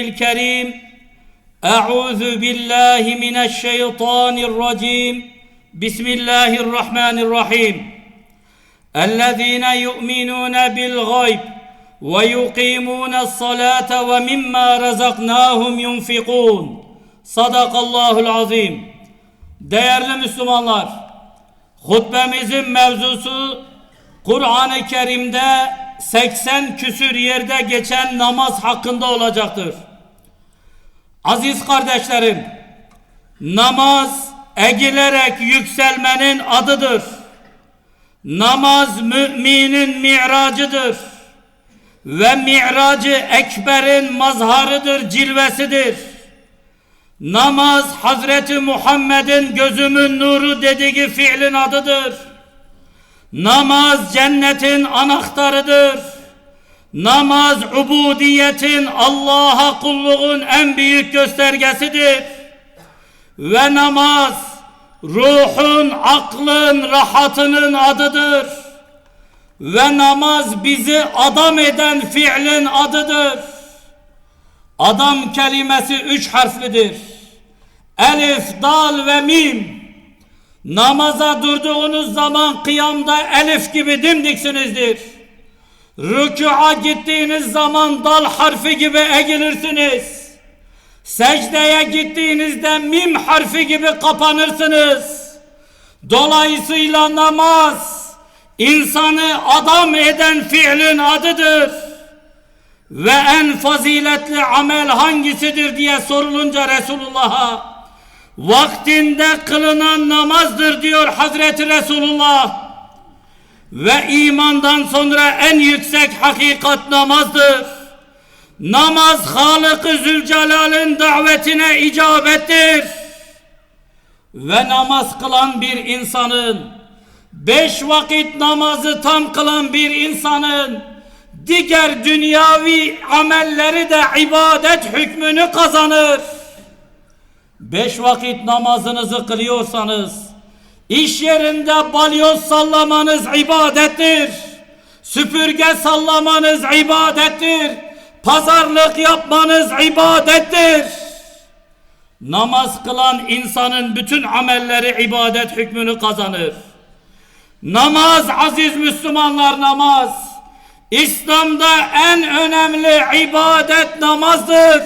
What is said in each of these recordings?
الكريم أعوذ بالله من الشيطان الرجيم بسم الله الرحمن الرحيم الذين يؤمنون بالغيب ويقيمون الصلاة ومما رزقناهم yunfikun. Sadakallahul azim. Değerli Müslümanlar, hutbemizin mevzusu Kur'an-ı Kerim'de 80 küsür yerde geçen namaz hakkında olacaktır. Aziz kardeşlerim, namaz egilerek yükselmenin adıdır. Namaz müminin mi'racıdır. Ve mi'racı ekberin mazharıdır, cilvesidir. Namaz Hazreti Muhammed'in gözümün nuru dediği fiilin adıdır. Namaz cennetin anahtarıdır. Namaz ubudiyetin Allah'a kulluğun en büyük göstergesidir. Ve namaz ruhun, aklın, rahatının adıdır. Ve namaz bizi adam eden fiilin adıdır. Adam kelimesi üç harflidir. Elif, dal ve mim. Namaza durduğunuz zaman kıyamda elif gibi dimdiksinizdir. Rükûa gittiğiniz zaman dal harfi gibi eğilirsiniz. Secdeye gittiğinizde mim harfi gibi kapanırsınız. Dolayısıyla namaz insanı adam eden fiilin adıdır. Ve en faziletli amel hangisidir diye sorulunca Resulullah'a vaktinde kılınan namazdır diyor Hazreti Resulullah. Ve imandan sonra en yüksek hakikat namazdır. Namaz Halık-ı Zülcelal'in davetine icabettir. Ve namaz kılan bir insanın, beş vakit namazı tam kılan bir insanın, diğer dünyavi amelleri de ibadet hükmünü kazanır. Beş vakit namazınızı kılıyorsanız, iş yerinde balyoz sallamanız ibadettir. Süpürge sallamanız ibadettir. Pazarlık yapmanız ibadettir. Namaz kılan insanın bütün amelleri ibadet hükmünü kazanır. Namaz aziz Müslümanlar namaz. İslam'da en önemli ibadet namazdır.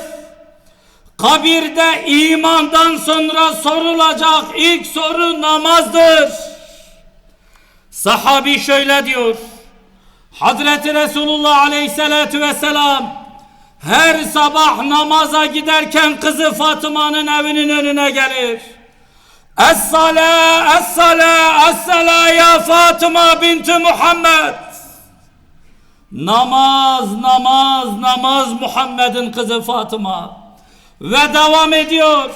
Kabirde imandan sonra sorulacak ilk soru namazdır. Sahabi şöyle diyor. Hazreti Resulullah Aleyhisselatü Vesselam her sabah namaza giderken kızı Fatıma'nın evinin önüne gelir. Es-sala, es-sala ya Fatıma binti Muhammed. Namaz, namaz, namaz Muhammed'in kızı Fatıma. Ve devam ediyor.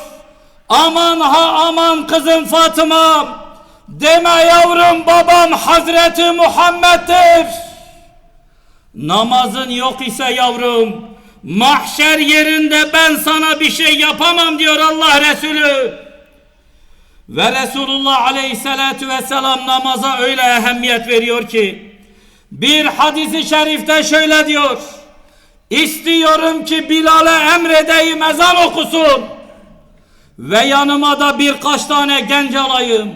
Aman ha aman kızım Fatıma. Deme yavrum babam Hazreti Muhammed'dir. Namazın yok ise yavrum. Mahşer yerinde ben sana bir şey yapamam diyor Allah Resulü. Ve Resulullah Aleyhisselatü Vesselam namaza öyle ehemmiyet veriyor ki bir hadisi şerifte şöyle diyor. İstiyorum ki Bilal'e emredeyim ezan okusun. Ve yanıma da birkaç tane genç alayım.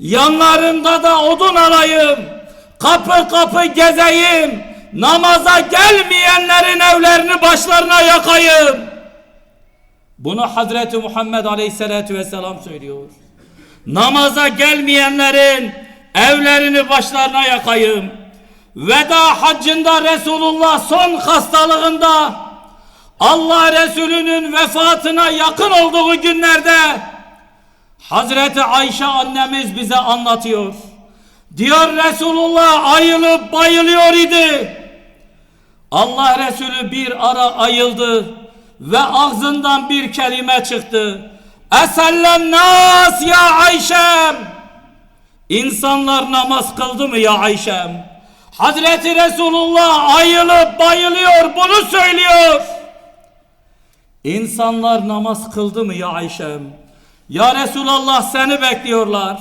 Yanlarında da odun alayım. Kapı kapı gezeyim. Namaza gelmeyenlerin evlerini başlarına yakayım. Bunu Hazreti Muhammed Aleyhisselatü Vesselam söylüyor. Namaza gelmeyenlerin evlerini başlarına yakayım. Veda haccında Resulullah son hastalığında Allah Resulü'nün vefatına yakın olduğu günlerde Hazreti Ayşe annemiz bize anlatıyor. Diyor Resulullah ayılıp bayılıyor idi. Allah Resulü bir ara ayıldı ve ağzından bir kelime çıktı. Esellen nas ya Ayşem. İnsanlar namaz kıldı mı ya Ayşem? Hazreti Resulullah ayılıp bayılıyor bunu söylüyor. İnsanlar namaz kıldı mı ya Ayşem? Ya Resulallah seni bekliyorlar.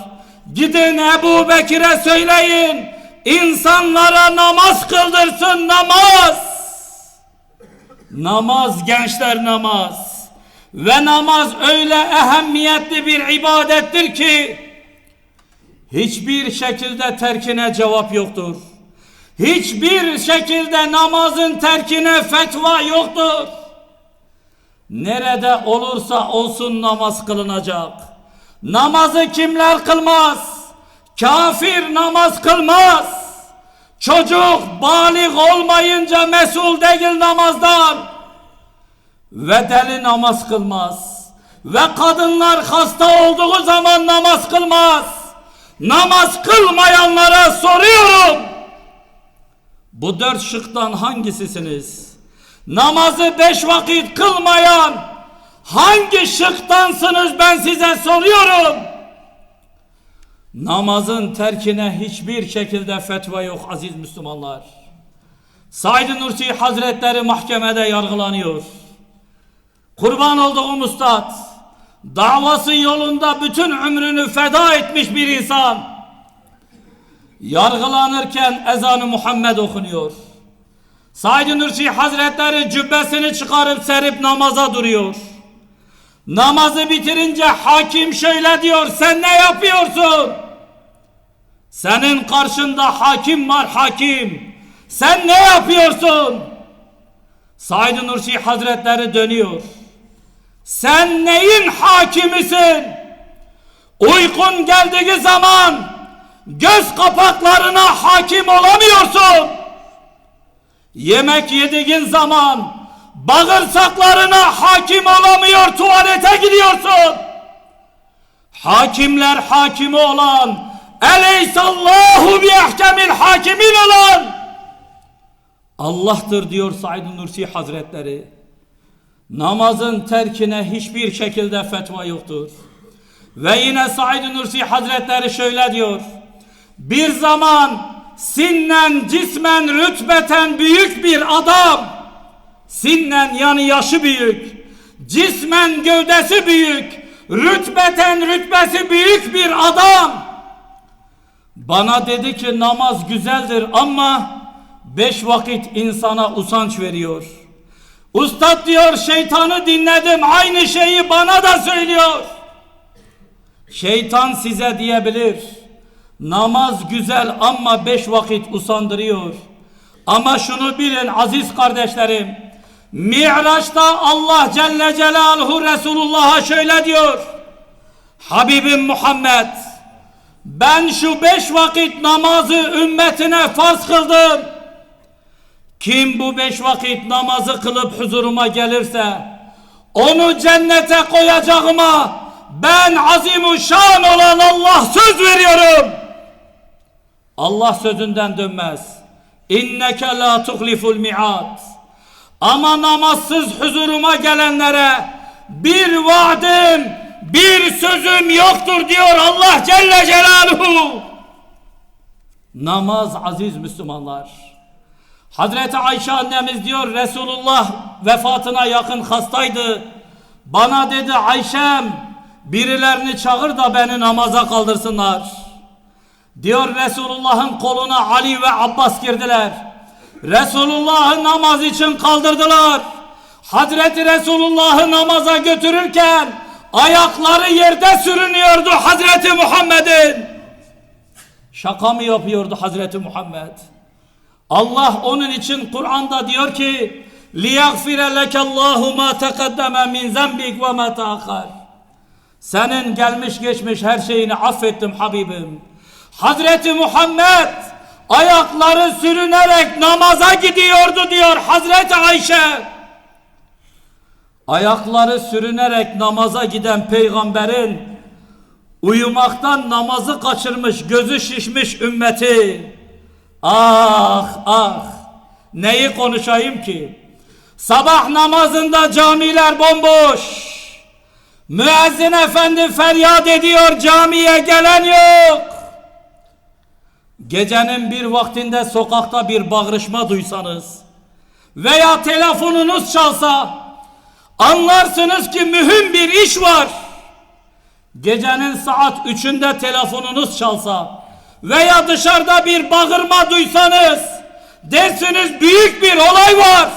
Gidin Ebu Bekir'e söyleyin. İnsanlara namaz kıldırsın namaz. Namaz gençler namaz. Ve namaz öyle ehemmiyetli bir ibadettir ki hiçbir şekilde terkine cevap yoktur. Hiçbir şekilde namazın terkine fetva yoktur. Nerede olursa olsun namaz kılınacak. Namazı kimler kılmaz? Kafir namaz kılmaz. Çocuk balik olmayınca mesul değil namazdan. Ve deli namaz kılmaz. Ve kadınlar hasta olduğu zaman namaz kılmaz. Namaz kılmayanlara soruyorum. Bu dört şıktan hangisisiniz? Namazı beş vakit kılmayan hangi şıktansınız ben size soruyorum. Namazın terkine hiçbir şekilde fetva yok aziz Müslümanlar. Said Nursi Hazretleri mahkemede yargılanıyor. Kurban olduğum ustad, davası yolunda bütün ömrünü feda etmiş bir insan. Yargılanırken ezanı Muhammed okunuyor. Said Nursi Hazretleri cübbesini çıkarıp serip namaza duruyor. Namazı bitirince hakim şöyle diyor sen ne yapıyorsun? Senin karşında hakim var hakim. Sen ne yapıyorsun? Said Nursi Hazretleri dönüyor. Sen neyin hakimisin? Uykun geldiği zaman göz kapaklarına hakim olamıyorsun. Yemek yediğin zaman bağırsaklarına hakim olamıyor tuvalete gidiyorsun. Hakimler hakimi olan Eleysallahu bi ehkemil hakimin olan Allah'tır diyor Said Nursi Hazretleri. Namazın terkine hiçbir şekilde fetva yoktur. Ve yine Said Nursi Hazretleri şöyle diyor. Bir zaman sinnen cismen rütbeten büyük bir adam sinnen yani yaşı büyük cismen gövdesi büyük rütbeten rütbesi büyük bir adam bana dedi ki namaz güzeldir ama beş vakit insana usanç veriyor. Ustad diyor şeytanı dinledim aynı şeyi bana da söylüyor. Şeytan size diyebilir. Namaz güzel ama beş vakit usandırıyor. Ama şunu bilin aziz kardeşlerim. Mi'raç'ta Allah Celle Celaluhu Resulullah'a şöyle diyor. Habibim Muhammed ben şu beş vakit namazı ümmetine farz kıldım. Kim bu beş vakit namazı kılıp huzuruma gelirse onu cennete koyacağıma ben azimu şan olan Allah söz veriyorum. Allah sözünden dönmez. İnneke la tuhliful mi'at. Ama namazsız huzuruma gelenlere bir vaadim, bir sözüm yoktur diyor Allah Celle Celaluhu. Namaz aziz Müslümanlar. Hazreti Ayşe annemiz diyor Resulullah vefatına yakın hastaydı. Bana dedi Ayşem birilerini çağır da beni namaza kaldırsınlar. Diyor Resulullah'ın koluna Ali ve Abbas girdiler. Resulullah'ı namaz için kaldırdılar. Hazreti Resulullah'ı namaza götürürken ayakları yerde sürünüyordu Hazreti Muhammed'in. Şaka mı yapıyordu Hazreti Muhammed? Allah onun için Kur'an'da diyor ki لِيَغْفِرَ لَكَ اللّٰهُ مَا تَقَدَّمَ مِنْ زَنْبِكَ وَمَا تَأَخَرْ Senin gelmiş geçmiş her şeyini affettim Habibim. Hazreti Muhammed ayakları sürünerek namaza gidiyordu diyor Hazreti Ayşe. Ayakları sürünerek namaza giden peygamberin uyumaktan namazı kaçırmış, gözü şişmiş ümmeti. Ah ah neyi konuşayım ki? Sabah namazında camiler bomboş. Müezzin efendi feryat ediyor camiye gelen yok. Gecenin bir vaktinde sokakta bir bağrışma duysanız veya telefonunuz çalsa anlarsınız ki mühim bir iş var. Gecenin saat üçünde telefonunuz çalsa veya dışarıda bir bağırma duysanız dersiniz büyük bir olay var.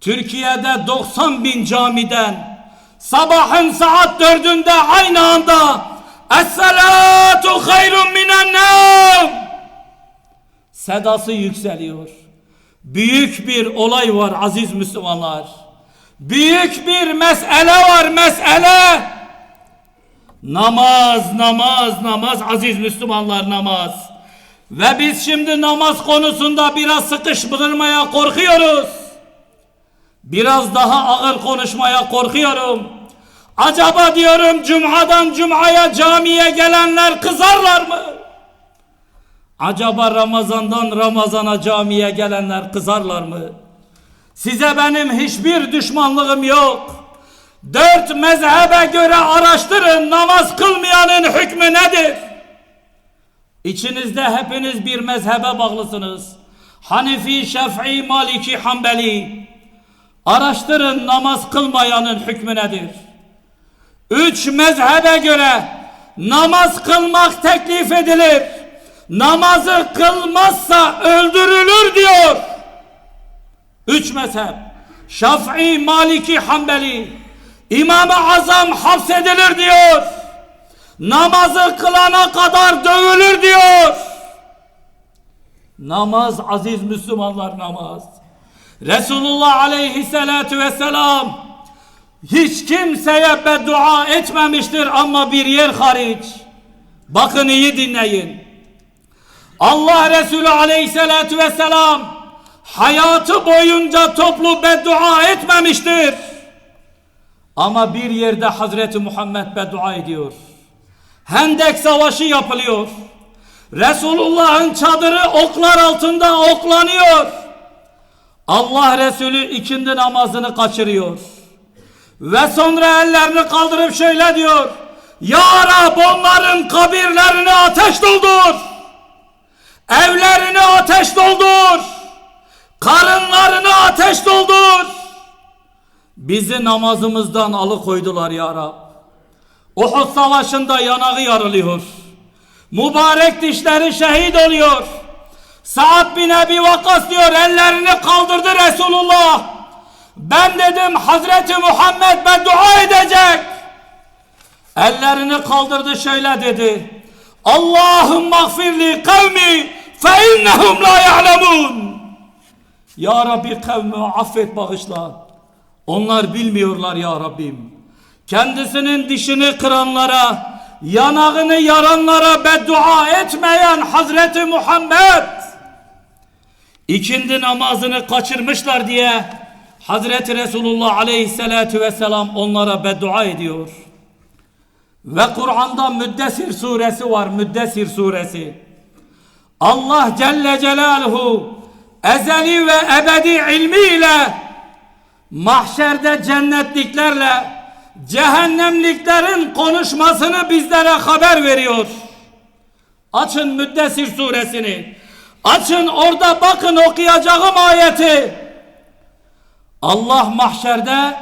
Türkiye'de 90 bin camiden sabahın saat dördünde aynı anda Es-salatu hayrun minen nevm sedası yükseliyor. Büyük bir olay var aziz Müslümanlar. Büyük bir mesele var mesele. Namaz, namaz, namaz aziz Müslümanlar namaz. Ve biz şimdi namaz konusunda biraz sıkıştırmaya korkuyoruz. Biraz daha ağır konuşmaya korkuyorum. Acaba diyorum cumadan cumaya camiye gelenler kızarlar mı? Acaba Ramazan'dan Ramazan'a camiye gelenler kızarlar mı? Size benim hiçbir düşmanlığım yok. Dört mezhebe göre araştırın namaz kılmayanın hükmü nedir? İçinizde hepiniz bir mezhebe bağlısınız. Hanefi, Şef'i, Maliki, Hanbeli. Araştırın namaz kılmayanın hükmü nedir? Üç mezhebe göre namaz kılmak teklif edilir. Namazı kılmazsa öldürülür diyor. Üç mezhep. Şafii, Maliki, Hanbeli. İmam-ı Azam hapsedilir diyor. Namazı kılana kadar dövülür diyor. Namaz aziz Müslümanlar namaz. Resulullah aleyhissalatu vesselam hiç kimseye beddua etmemiştir ama bir yer hariç. Bakın iyi dinleyin. Allah Resulü aleyhissalatu vesselam hayatı boyunca toplu beddua etmemiştir. Ama bir yerde Hazreti Muhammed beddua ediyor. Hendek savaşı yapılıyor. Resulullah'ın çadırı oklar altında oklanıyor. Allah Resulü ikindi namazını kaçırıyor. Ve sonra ellerini kaldırıp şöyle diyor. Ya Rab onların kabirlerini ateş doldur. Evlerini ateş doldur. Karınlarını ateş doldur. Bizi namazımızdan alıkoydular ya Rab. Uhud savaşında yanağı yarılıyor. Mübarek dişleri şehit oluyor. Sa'd bin Ebi Vakkas diyor ellerini kaldırdı Resulullah. Ben dedim Hazreti Muhammed beddua edecek. Ellerini kaldırdı şöyle dedi. Allahümme gfirli kavmi fe innehum la ya'lemun. Ya Rabbi kavmi affet bağışla. Onlar bilmiyorlar ya Rabbim. Kendisinin dişini kıranlara, yanağını yaranlara beddua etmeyen Hazreti Muhammed ikindi namazını kaçırmışlar diye Hazreti Resulullah aleyhissalatu vesselam onlara beddua ediyor. Ve Kur'an'da Müddessir suresi var. Müddessir suresi. Allah Celle Celaluhu ezeli ve ebedi ilmiyle mahşerde cennetliklerle cehennemliklerin konuşmasını bizlere haber veriyor. Açın Müddessir suresini. Açın orada bakın okuyacağım ayeti. Allah mahşerde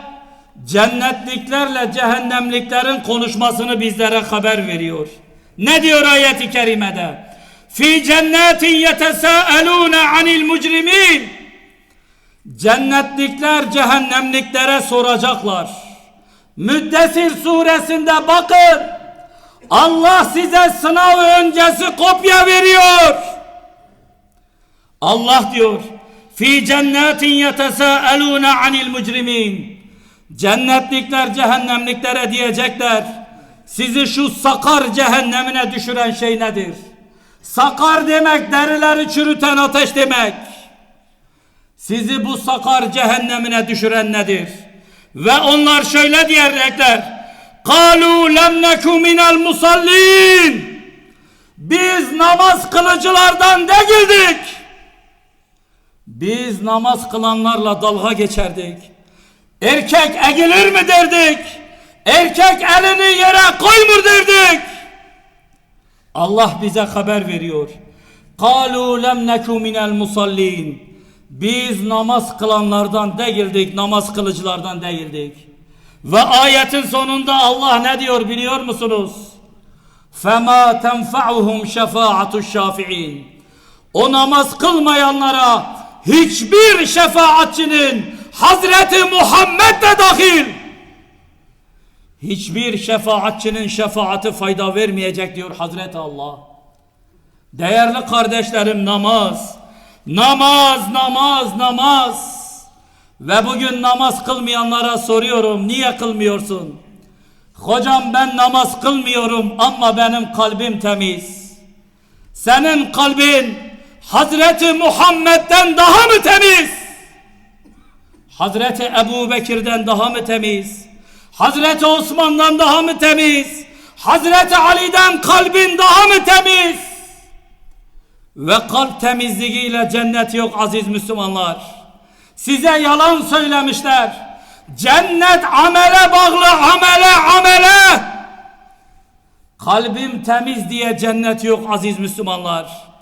cennetliklerle cehennemliklerin konuşmasını bizlere haber veriyor. Ne diyor ayeti kerimede? Fi cennetin yetesâelûne anil mucrimin. Cennetlikler cehennemliklere soracaklar. Müddessir suresinde bakın. Allah size sınav öncesi kopya veriyor. Allah diyor. Fi cennetin yetesâelûne anil mucrimin. Cennetlikler cehennemliklere diyecekler. Sizi şu sakar cehennemine düşüren şey nedir? Sakar demek derileri çürüten ateş demek. Sizi bu sakar cehennemine düşüren nedir? Ve onlar şöyle diyecekler. Kalu lem neku minel musallin. Biz namaz kılıcılardan değildik. Biz namaz kılanlarla dalga geçerdik. Erkek eğilir mi derdik? Erkek elini yere koymur derdik. Allah bize haber veriyor. Kalu lem neku minel musallin. Biz namaz kılanlardan değildik, namaz kılıcılardan değildik. Ve ayetin sonunda Allah ne diyor biliyor musunuz? Fema tenfa'uhum şefaatu şafiin. O namaz kılmayanlara hiçbir şefaatçinin Hazreti Muhammed de dahil. Hiçbir şefaatçinin şefaati fayda vermeyecek diyor Hazreti Allah. Değerli kardeşlerim namaz, namaz, namaz, namaz. Ve bugün namaz kılmayanlara soruyorum niye kılmıyorsun? Hocam ben namaz kılmıyorum ama benim kalbim temiz. Senin kalbin Hazreti Muhammed'den daha mı temiz? Hazreti Ebu Bekir'den daha mı temiz? Hazreti Osman'dan daha mı temiz? Hazreti Ali'den kalbin daha mı temiz? Ve kalp temizliğiyle cennet yok aziz Müslümanlar. Size yalan söylemişler. Cennet amele bağlı amele amele. Kalbim temiz diye cennet yok aziz Müslümanlar.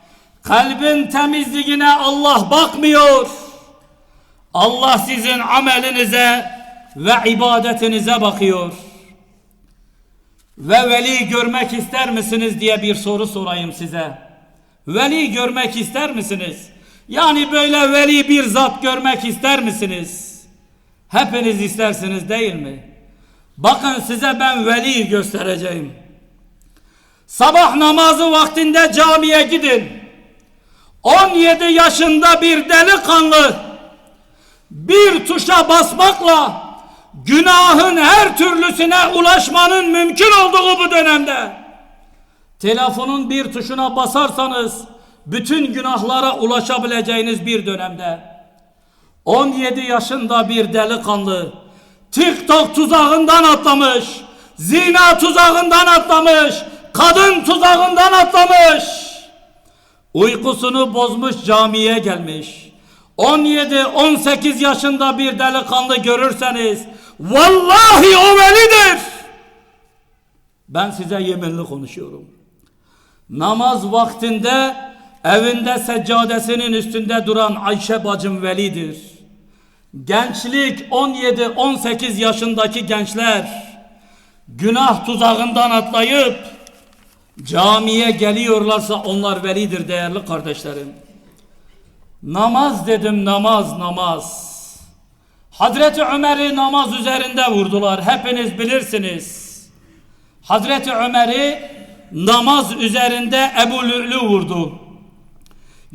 Kalbin temizliğine Allah bakmıyor. Allah sizin amelinize ve ibadetinize bakıyor. Ve veli görmek ister misiniz diye bir soru sorayım size. Veli görmek ister misiniz? Yani böyle veli bir zat görmek ister misiniz? Hepiniz istersiniz değil mi? Bakın size ben veli göstereceğim. Sabah namazı vaktinde camiye gidin. 17 yaşında bir delikanlı bir tuşa basmakla günahın her türlüsüne ulaşmanın mümkün olduğu bu dönemde telefonun bir tuşuna basarsanız bütün günahlara ulaşabileceğiniz bir dönemde 17 yaşında bir delikanlı TikTok tuzağından atlamış, zina tuzağından atlamış, kadın tuzağından atlamış. Uykusunu bozmuş camiye gelmiş. 17-18 yaşında bir delikanlı görürseniz vallahi o velidir. Ben size yeminli konuşuyorum. Namaz vaktinde evinde seccadesinin üstünde duran Ayşe bacım velidir. Gençlik 17-18 yaşındaki gençler günah tuzağından atlayıp camiye geliyorlarsa onlar velidir değerli kardeşlerim. Namaz dedim namaz namaz. Hazreti Ömer'i namaz üzerinde vurdular. Hepiniz bilirsiniz. Hazreti Ömer'i namaz üzerinde Ebu Lü'lü vurdu.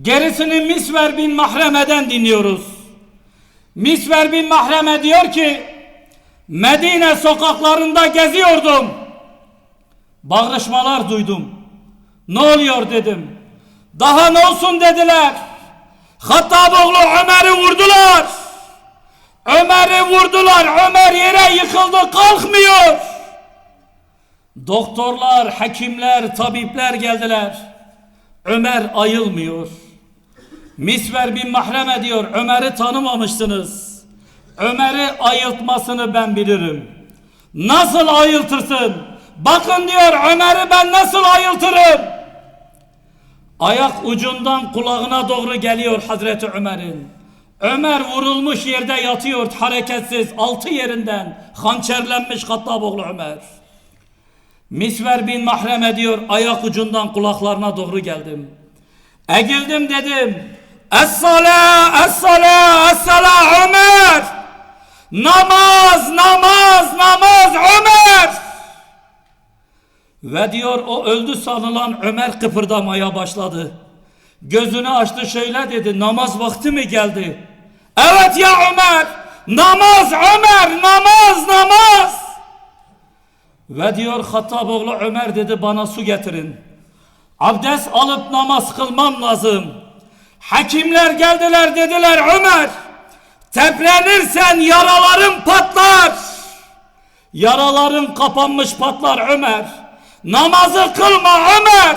Gerisini Misver bin Mahreme'den dinliyoruz. Misver bin Mahreme diyor ki Medine sokaklarında geziyordum. Bağrışmalar duydum. Ne oluyor dedim. Daha ne olsun dediler. Hattaboğlu Ömer'i vurdular. Ömer'i vurdular. Ömer yere yıkıldı kalkmıyor. Doktorlar, hekimler, tabipler geldiler. Ömer ayılmıyor. Misver bin Mahreme diyor Ömer'i tanımamışsınız. Ömer'i ayıltmasını ben bilirim. Nasıl ayıltırsın? Bakın diyor Ömer'i ben nasıl ayıltırım? Ayak ucundan kulağına doğru geliyor Hazreti Ömer'in. Ömer vurulmuş yerde yatıyor hareketsiz altı yerinden hançerlenmiş Hattaboğlu Ömer. Misver bin Mahreme diyor ayak ucundan kulaklarına doğru geldim. Egildim dedim. Es-sala, es-sala, es-sala Ömer. Namaz, namaz, namaz Ömer. Ve diyor o öldü sanılan Ömer kıpırdamaya başladı. Gözünü açtı şöyle dedi namaz vakti mi geldi? Evet ya Ömer namaz Ömer namaz namaz. Ve diyor Hattaboğlu Ömer dedi bana su getirin. Abdest alıp namaz kılmam lazım. Hakimler geldiler dediler Ömer. Teplenirsen yaraların patlar. Yaraların kapanmış patlar Ömer. Namazı kılma Ömer.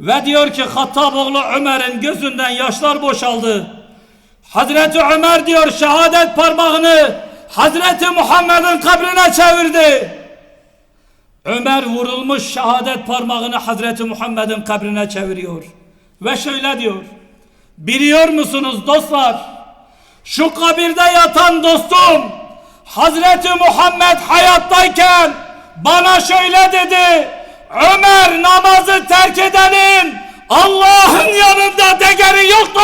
Ve diyor ki Hattaboğlu Ömer'in gözünden yaşlar boşaldı. Hazreti Ömer diyor şehadet parmağını Hazreti Muhammed'in kabrine çevirdi. Ömer vurulmuş şehadet parmağını Hazreti Muhammed'in kabrine çeviriyor. Ve şöyle diyor. Biliyor musunuz dostlar? Şu kabirde yatan dostum Hazreti Muhammed hayattayken bana şöyle dedi. Ömer namazı terk edenin Allah'ın yanında değeri yoktur.